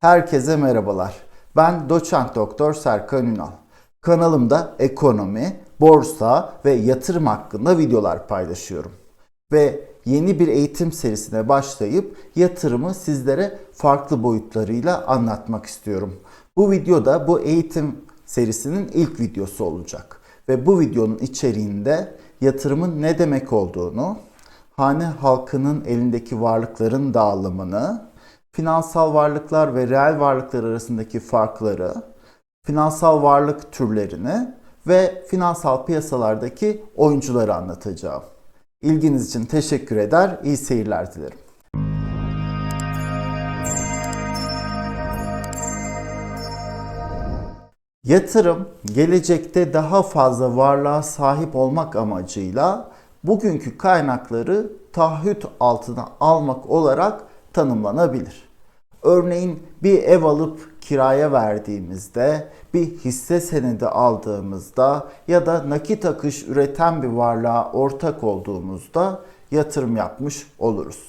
Herkese merhabalar. Ben doçent doktor Serkan Ünal. Kanalımda ekonomi, borsa ve yatırım hakkında videolar paylaşıyorum. Ve yeni bir eğitim serisine başlayıp yatırımı sizlere farklı boyutlarıyla anlatmak istiyorum. Bu videoda bu eğitim serisinin ilk videosu olacak. Ve bu videonun içeriğinde yatırımın ne demek olduğunu, hane halkının elindeki varlıkların dağılımını, finansal varlıklar ve reel varlıklar arasındaki farkları, finansal varlık türlerini ve finansal piyasalardaki oyuncuları anlatacağım. İlginiz için teşekkür eder, iyi seyirler dilerim. Yatırım gelecekte daha fazla varlığa sahip olmak amacıyla bugünkü kaynakları taahhüt altına almak olarak tanımlanabilir. Örneğin bir ev alıp kiraya verdiğimizde, bir hisse senedi aldığımızda ya da nakit akış üreten bir varlığa ortak olduğumuzda yatırım yapmış oluruz.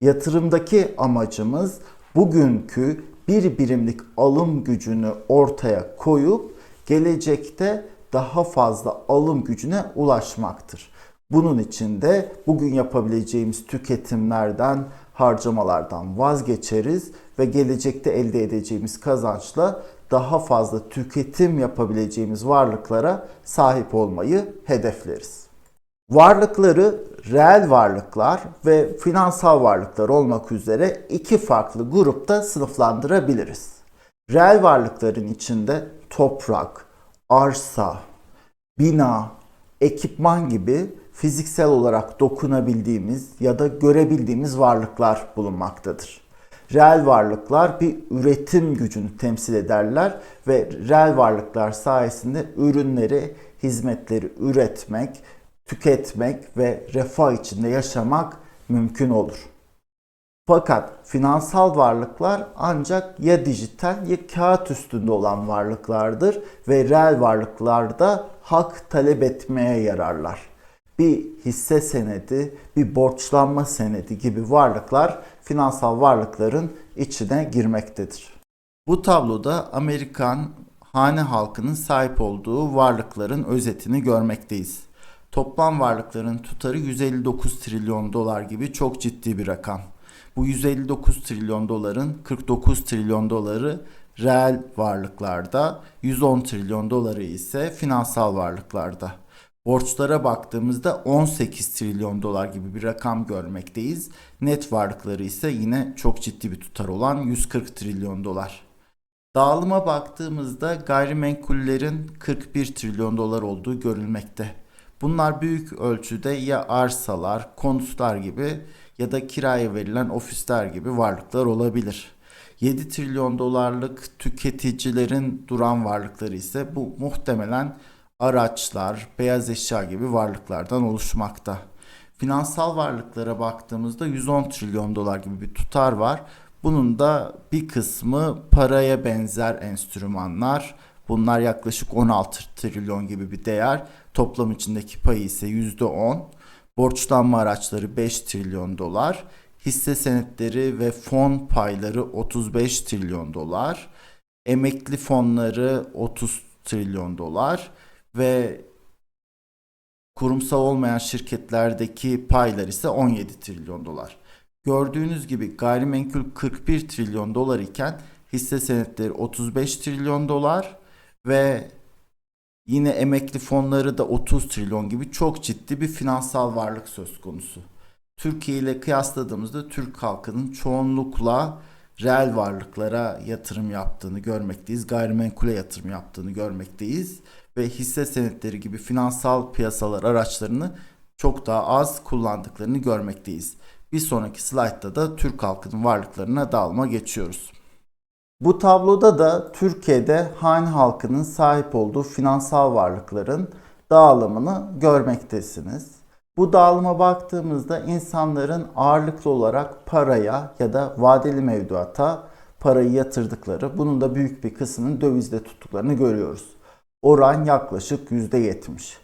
Yatırımdaki amacımız bugünkü bir birimlik alım gücünü ortaya koyup gelecekte daha fazla alım gücüne ulaşmaktır. Bunun için de bugün yapabileceğimiz tüketimlerden, harcamalardan vazgeçeriz ve gelecekte elde edeceğimiz kazançla daha fazla tüketim yapabileceğimiz varlıklara sahip olmayı hedefleriz. Varlıkları reel varlıklar ve finansal varlıklar olmak üzere iki farklı grupta sınıflandırabiliriz. Reel varlıkların içinde toprak, arsa, bina, ekipman gibi fiziksel olarak dokunabildiğimiz ya da görebildiğimiz varlıklar bulunmaktadır. Reel varlıklar bir üretim gücünü temsil ederler ve reel varlıklar sayesinde ürünleri, hizmetleri üretmek, tüketmek ve refah içinde yaşamak mümkün olur. Fakat finansal varlıklar ancak ya dijital ya kağıt üstünde olan varlıklardır ve reel varlıklarda hak talep etmeye yararlar. Bir hisse senedi, bir borçlanma senedi gibi varlıklar finansal varlıkların içine girmektedir. Bu tabloda Amerikan hane halkının sahip olduğu varlıkların özetini görmekteyiz. Toplam varlıkların tutarı 159 trilyon dolar gibi çok ciddi bir rakam. Bu 159 trilyon doların 49 trilyon doları reel varlıklarda, 110 trilyon doları ise finansal varlıklarda. Borçlara baktığımızda 18 trilyon dolar gibi bir rakam görmekteyiz. Net varlıkları ise yine çok ciddi bir tutar olan 140 trilyon dolar. Dağılıma baktığımızda gayrimenkullerin 41 trilyon dolar olduğu görülmekte. Bunlar büyük ölçüde ya arsalar, konutlar gibi ya da kiraya verilen ofisler gibi varlıklar olabilir. 7 trilyon dolarlık tüketicilerin duran varlıkları ise bu muhtemelen araçlar, beyaz eşya gibi varlıklardan oluşmakta. Finansal varlıklara baktığımızda 110 trilyon dolar gibi bir tutar var. Bunun da bir kısmı paraya benzer enstrümanlar. Bunlar yaklaşık 16 trilyon gibi bir değer. Toplam içindeki payı ise %10. Borçlanma araçları 5 trilyon dolar. Hisse senetleri ve fon payları 35 trilyon dolar. Emekli fonları 30 trilyon dolar ve kurumsal olmayan şirketlerdeki paylar ise 17 trilyon dolar. Gördüğünüz gibi gayrimenkul 41 trilyon dolar iken hisse senetleri 35 trilyon dolar ve yine emekli fonları da 30 trilyon gibi çok ciddi bir finansal varlık söz konusu. Türkiye ile kıyasladığımızda Türk halkının çoğunlukla reel varlıklara yatırım yaptığını görmekteyiz. Gayrimenkule yatırım yaptığını görmekteyiz ve hisse senetleri gibi finansal piyasalar araçlarını çok daha az kullandıklarını görmekteyiz. Bir sonraki slaytta da Türk halkının varlıklarına dağılma geçiyoruz. Bu tabloda da Türkiye'de hane halkının sahip olduğu finansal varlıkların dağılımını görmektesiniz. Bu dağılıma baktığımızda insanların ağırlıklı olarak paraya ya da vadeli mevduata parayı yatırdıkları, bunun da büyük bir kısmının dövizde tuttuklarını görüyoruz. Oran yaklaşık %70.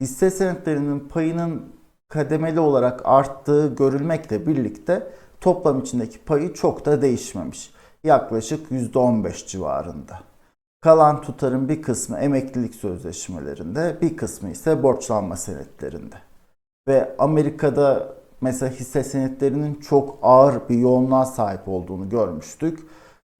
Hisse senetlerinin payının kademeli olarak arttığı görülmekle birlikte toplam içindeki payı çok da değişmemiş. yaklaşık %15 civarında. Kalan tutarın bir kısmı emeklilik sözleşmelerinde, bir kısmı ise borçlanma senetlerinde. Ve Amerika'da mesela hisse senetlerinin çok ağır bir yoğunluğa sahip olduğunu görmüştük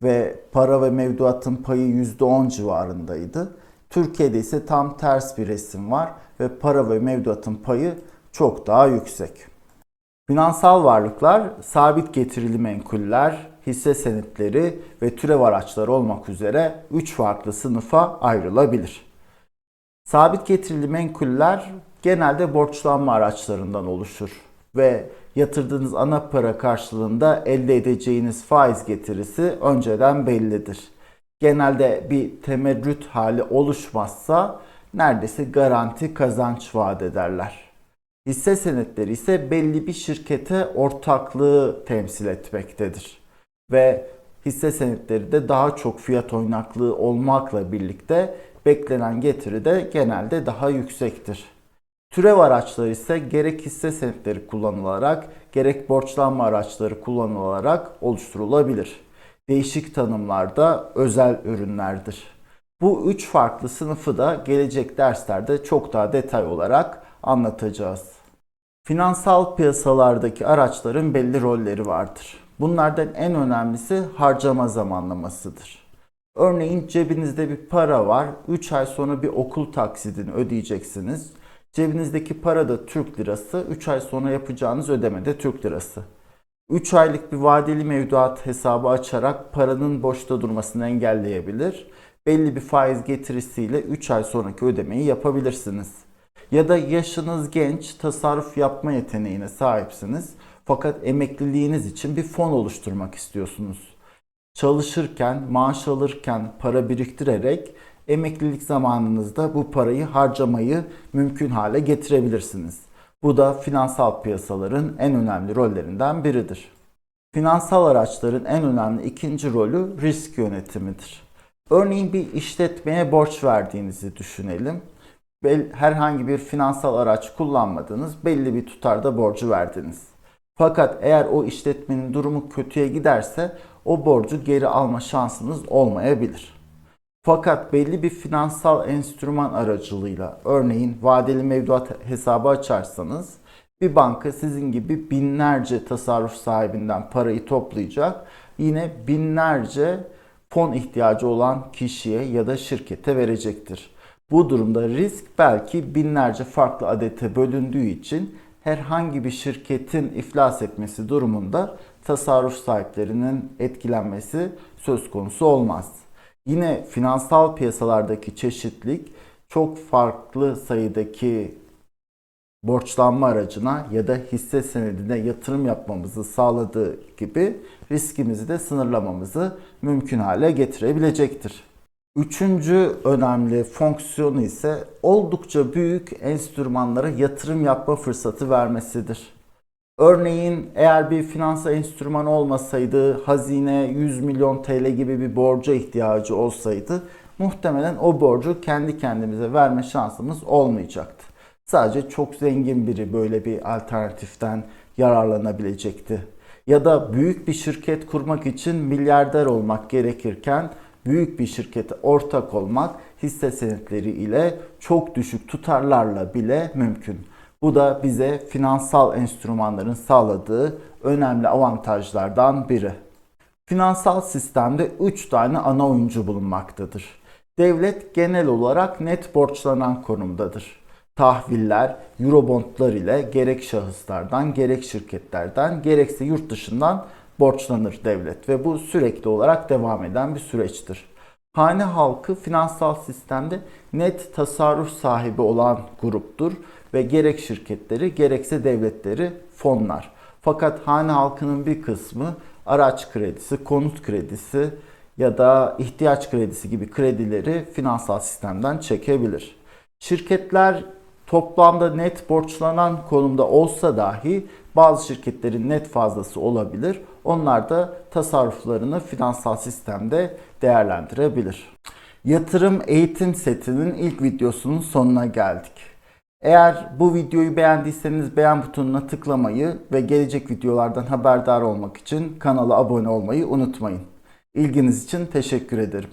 ve para ve mevduatın payı %10 civarındaydı. Türkiye'de ise tam ters bir resim var ve para ve mevduatın payı çok daha yüksek. Finansal varlıklar sabit getirili menkuller, hisse senetleri ve türev araçları olmak üzere 3 farklı sınıfa ayrılabilir. Sabit getirili menkuller genelde borçlanma araçlarından oluşur ve yatırdığınız ana para karşılığında elde edeceğiniz faiz getirisi önceden bellidir. Genelde bir temerrüt hali oluşmazsa neredeyse garanti kazanç vaat ederler. Hisse senetleri ise belli bir şirkete ortaklığı temsil etmektedir. Ve hisse senetleri de daha çok fiyat oynaklığı olmakla birlikte beklenen getiri de genelde daha yüksektir. Türev araçları ise gerek hisse senetleri kullanılarak gerek borçlanma araçları kullanılarak oluşturulabilir. Değişik tanımlarda özel ürünlerdir. Bu üç farklı sınıfı da gelecek derslerde çok daha detay olarak anlatacağız. Finansal piyasalardaki araçların belli rolleri vardır. Bunlardan en önemlisi harcama zamanlamasıdır. Örneğin cebinizde bir para var. 3 ay sonra bir okul taksidini ödeyeceksiniz. Cebinizdeki para da Türk lirası. 3 ay sonra yapacağınız ödeme de Türk lirası. 3 aylık bir vadeli mevduat hesabı açarak paranın boşta durmasını engelleyebilir. Belli bir faiz getirisiyle 3 ay sonraki ödemeyi yapabilirsiniz. Ya da yaşınız genç, tasarruf yapma yeteneğine sahipsiniz. Fakat emekliliğiniz için bir fon oluşturmak istiyorsunuz. Çalışırken, maaş alırken para biriktirerek emeklilik zamanınızda bu parayı harcamayı mümkün hale getirebilirsiniz. Bu da finansal piyasaların en önemli rollerinden biridir. Finansal araçların en önemli ikinci rolü risk yönetimidir. Örneğin bir işletmeye borç verdiğinizi düşünelim. Herhangi bir finansal araç kullanmadınız, belli bir tutarda borcu verdiniz. Fakat eğer o işletmenin durumu kötüye giderse o borcu geri alma şansınız olmayabilir. Fakat belli bir finansal enstrüman aracılığıyla örneğin vadeli mevduat hesabı açarsanız bir banka sizin gibi binlerce tasarruf sahibinden parayı toplayacak. Yine binlerce fon ihtiyacı olan kişiye ya da şirkete verecektir. Bu durumda risk belki binlerce farklı adete bölündüğü için herhangi bir şirketin iflas etmesi durumunda tasarruf sahiplerinin etkilenmesi söz konusu olmaz. Yine finansal piyasalardaki çeşitlik çok farklı sayıdaki borçlanma aracına ya da hisse senedine yatırım yapmamızı sağladığı gibi riskimizi de sınırlamamızı mümkün hale getirebilecektir. Üçüncü önemli fonksiyonu ise oldukça büyük enstrümanlara yatırım yapma fırsatı vermesidir. Örneğin eğer bir finansal enstrüman olmasaydı, hazine 100 milyon TL gibi bir borca ihtiyacı olsaydı muhtemelen o borcu kendi kendimize verme şansımız olmayacaktı. Sadece çok zengin biri böyle bir alternatiften yararlanabilecekti. Ya da büyük bir şirket kurmak için milyarder olmak gerekirken büyük bir şirkete ortak olmak hisse senetleri ile çok düşük tutarlarla bile mümkün. Bu da bize finansal enstrümanların sağladığı önemli avantajlardan biri. Finansal sistemde 3 tane ana oyuncu bulunmaktadır. Devlet genel olarak net borçlanan konumdadır. Tahviller, eurobondlar ile gerek şahıslardan, gerek şirketlerden, gerekse yurt dışından borçlanır devlet ve bu sürekli olarak devam eden bir süreçtir. Hane halkı finansal sistemde net tasarruf sahibi olan gruptur ve gerek şirketleri gerekse devletleri fonlar. Fakat hane halkının bir kısmı araç kredisi, konut kredisi ya da ihtiyaç kredisi gibi kredileri finansal sistemden çekebilir. Şirketler toplamda net borçlanan konumda olsa dahi bazı şirketlerin net fazlası olabilir. Onlar da tasarruflarını finansal sistemde değerlendirebilir. Yatırım eğitim setinin ilk videosunun sonuna geldik. Eğer bu videoyu beğendiyseniz beğen butonuna tıklamayı ve gelecek videolardan haberdar olmak için kanala abone olmayı unutmayın. İlginiz için teşekkür ederim.